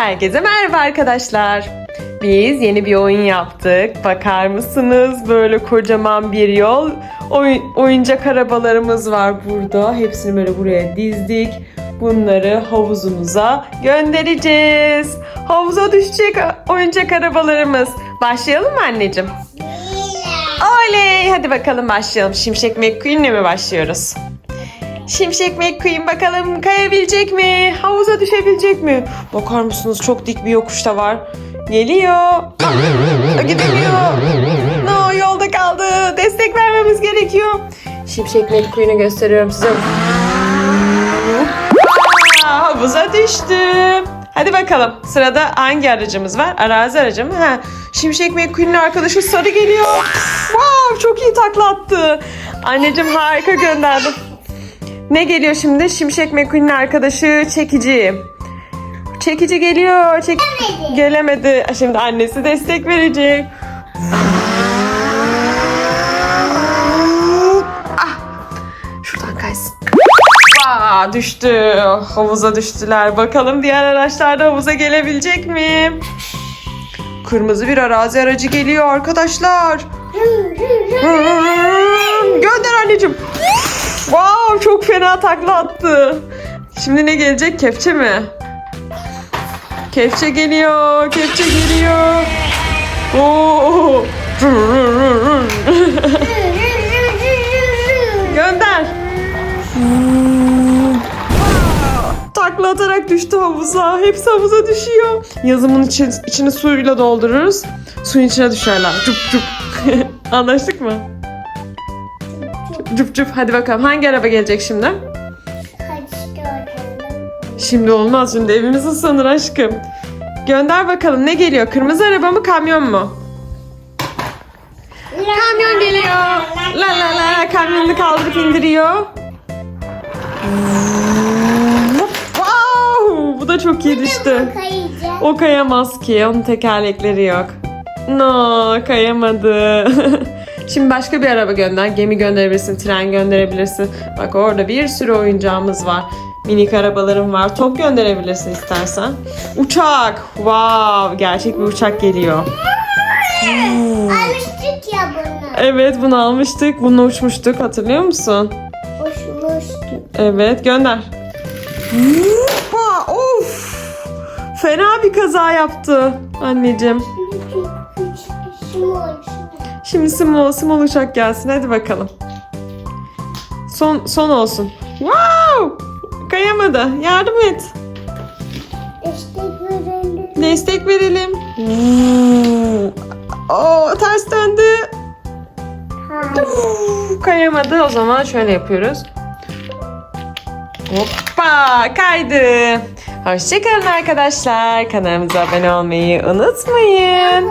Herkese merhaba arkadaşlar. Biz yeni bir oyun yaptık. Bakar mısınız? Böyle kocaman bir yol. Oy- oyuncak arabalarımız var burada. Hepsini böyle buraya dizdik. Bunları havuzumuza göndereceğiz. Havuza düşecek oyuncak arabalarımız. Başlayalım mı anneciğim? Oley! Hadi bakalım başlayalım. Şimşek McQueen'le mi başlıyoruz? Şimşek McQueen bakalım kayabilecek mi? Havuza düşebilecek mi? Bakar mısınız çok dik bir yokuşta var. Geliyor. Gidemiyor. No yolda kaldı. Destek vermemiz gerekiyor. Şimşek McQueen'i gösteriyorum size. Havuza düştüm. Hadi bakalım. Sırada hangi aracımız var? Arazi aracı mı? Ha. Şimşek McQueen'in arkadaşı Sarı geliyor. Wow, çok iyi takla attı. Anneciğim harika gönderdim. Ne geliyor şimdi? Şimşek McQueen'in arkadaşı Çekici. Çekici geliyor. Çek Gelemedi. Şimdi annesi destek verecek. Ah! Şuradan kaysın. Aa, düştü. Havuza düştüler. Bakalım diğer araçlar da havuza gelebilecek mi? Kırmızı bir arazi aracı geliyor arkadaşlar. Gönder anneciğim. Wow çok fena takla attı. Şimdi ne gelecek? Kepçe mi? Kepçe geliyor. Kepçe geliyor. Oo. Gönder. Takla atarak düştü havuza. Hepsi havuza düşüyor. Yazımın için, içini suyla doldururuz. Suyun içine düşerler. Cüp cüp. Anlaştık mı? Cüp cüp. Hadi bakalım. Hangi araba gelecek şimdi? Şimdi olmaz. Şimdi evimiz ısınır aşkım. Gönder bakalım. Ne geliyor? Kırmızı araba mı kamyon mu? Kamyon geliyor. La la la. Kamyonu kaldırıp indiriyor. Wow! Bu da çok iyi düştü. O kayamaz ki. Onun tekerlekleri yok. No, kayamadı. Şimdi başka bir araba gönder. Gemi gönderebilirsin, tren gönderebilirsin. Bak orada bir sürü oyuncağımız var. Minik arabalarım var. Top gönderebilirsin istersen. Uçak. Wow, gerçek bir uçak geliyor. Alıştık ya bunu. Evet, bunu almıştık. Bununla uçmuştuk. Hatırlıyor musun? Hoşmuştuk. Evet, gönder. Hoppa, of! Fena bir kaza yaptı anneciğim. Şimdi small, small uçak gelsin. Hadi bakalım. Son, son olsun. Wow! Kayamadı. Yardım et. İşte görelim. Destek verelim. Oo, ters döndü. Kayamadı. O zaman şöyle yapıyoruz. Hoppa! Kaydı. Hoşçakalın arkadaşlar. Kanalımıza abone olmayı unutmayın.